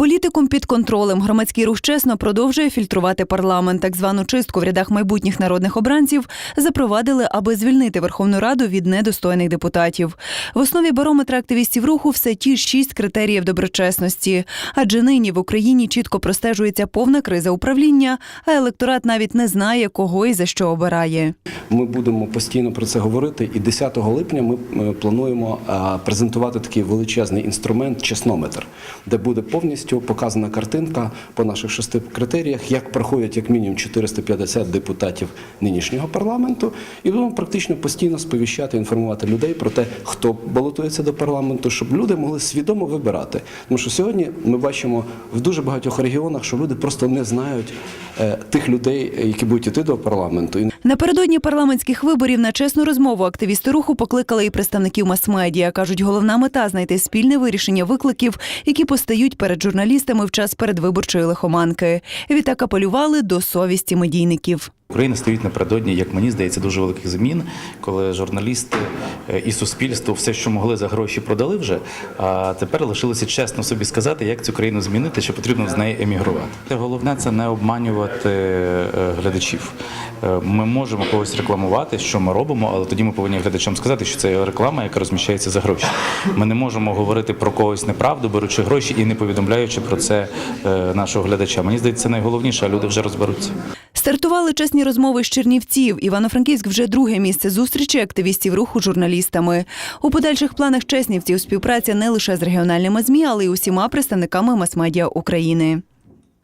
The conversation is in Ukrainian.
Політикум під контролем громадський рух чесно продовжує фільтрувати парламент. Так звану чистку в рядах майбутніх народних обранців запровадили, аби звільнити Верховну Раду від недостойних депутатів. В основі барометра активістів руху все ті шість критеріїв доброчесності. Адже нині в Україні чітко простежується повна криза управління, а електорат навіть не знає, кого і за що обирає. Ми будемо постійно про це говорити. І 10 липня ми е, плануємо е, презентувати такий величезний інструмент чеснометр, де буде повністю показана картинка по наших шести критеріях, як проходять як мінімум 450 депутатів нинішнього парламенту, і будемо практично постійно сповіщати, інформувати людей про те, хто балотується до парламенту, щоб люди могли свідомо вибирати. Тому що сьогодні ми бачимо в дуже багатьох регіонах, що люди просто не знають е, тих людей, які будуть іти до парламенту. Напередодні парламентських виборів на чесну розмову активісти руху покликали і представників мас-медіа. кажуть, головна мета знайти спільне вирішення викликів, які постають перед журналістами в час передвиборчої лихоманки. Відтак апелювали до совісті медійників. Україна стоїть напередодні, як мені здається, дуже великих змін, коли журналісти е, і суспільство все, що могли за гроші, продали вже. А тепер лишилося чесно собі сказати, як цю країну змінити, що потрібно з неї емігрувати. Головне це не обманювати е, глядачів. Е, Ми можемо когось рекламувати, що ми робимо, але тоді ми повинні глядачам сказати, що це реклама, яка розміщається за гроші. Ми не можемо говорити про когось неправду, беручи гроші і не повідомляючи про це нашого глядача. Мені здається, це найголовніше, а люди вже розберуться. Стартували чесні розмови з Чернівців. Івано-Франківськ вже друге місце зустрічі активістів руху з журналістами. У подальших планах чеснівців співпраця не лише з регіональними змі, але й усіма представниками мас-медіа України.